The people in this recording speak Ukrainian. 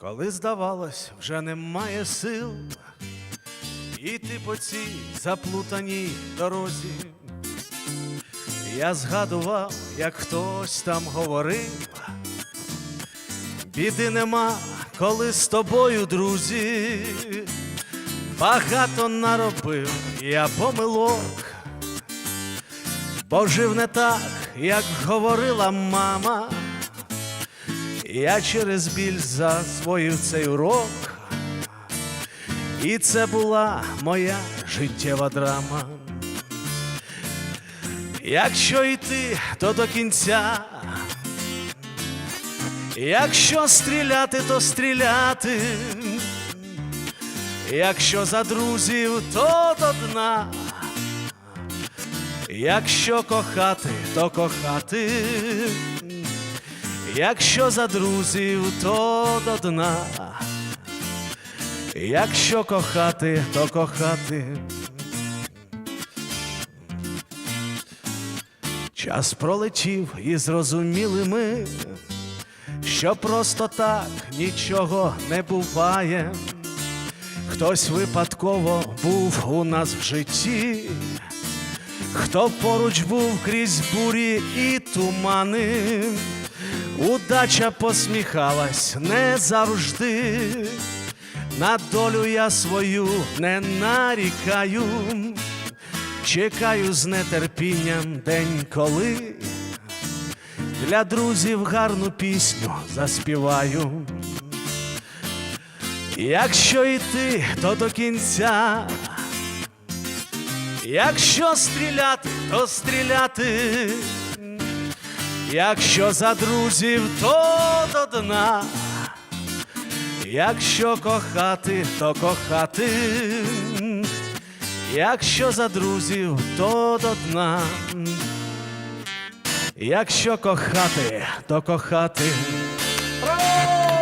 Коли здавалось, вже немає сил іти по цій заплутаній дорозі. Я згадував, як хтось там говорив, біди нема, коли з тобою, друзі, багато наробив я помилок, бо жив не так, як говорила мама. Я через біль засвоїв цей урок, і це була моя життєва драма. Якщо йти, то до кінця. Якщо стріляти, то стріляти. Якщо за друзів, то до дна. Якщо кохати, то кохати. Якщо за друзів, то до дна. Якщо кохати, то кохати. Час пролетів і зрозуміли ми, що просто так нічого не буває. Хтось випадково був у нас в житті, хто поруч був крізь бурі і тумани, удача посміхалась не завжди. На долю я свою не нарікаю, чекаю з нетерпінням день, коли для друзів гарну пісню заспіваю. Якщо йти, то до кінця. Якщо стріляти, то стріляти. Якщо за друзів, то до дна. Якщо кохати, то кохати. Якщо за друзів, то до дна. Якщо кохати, то кохати.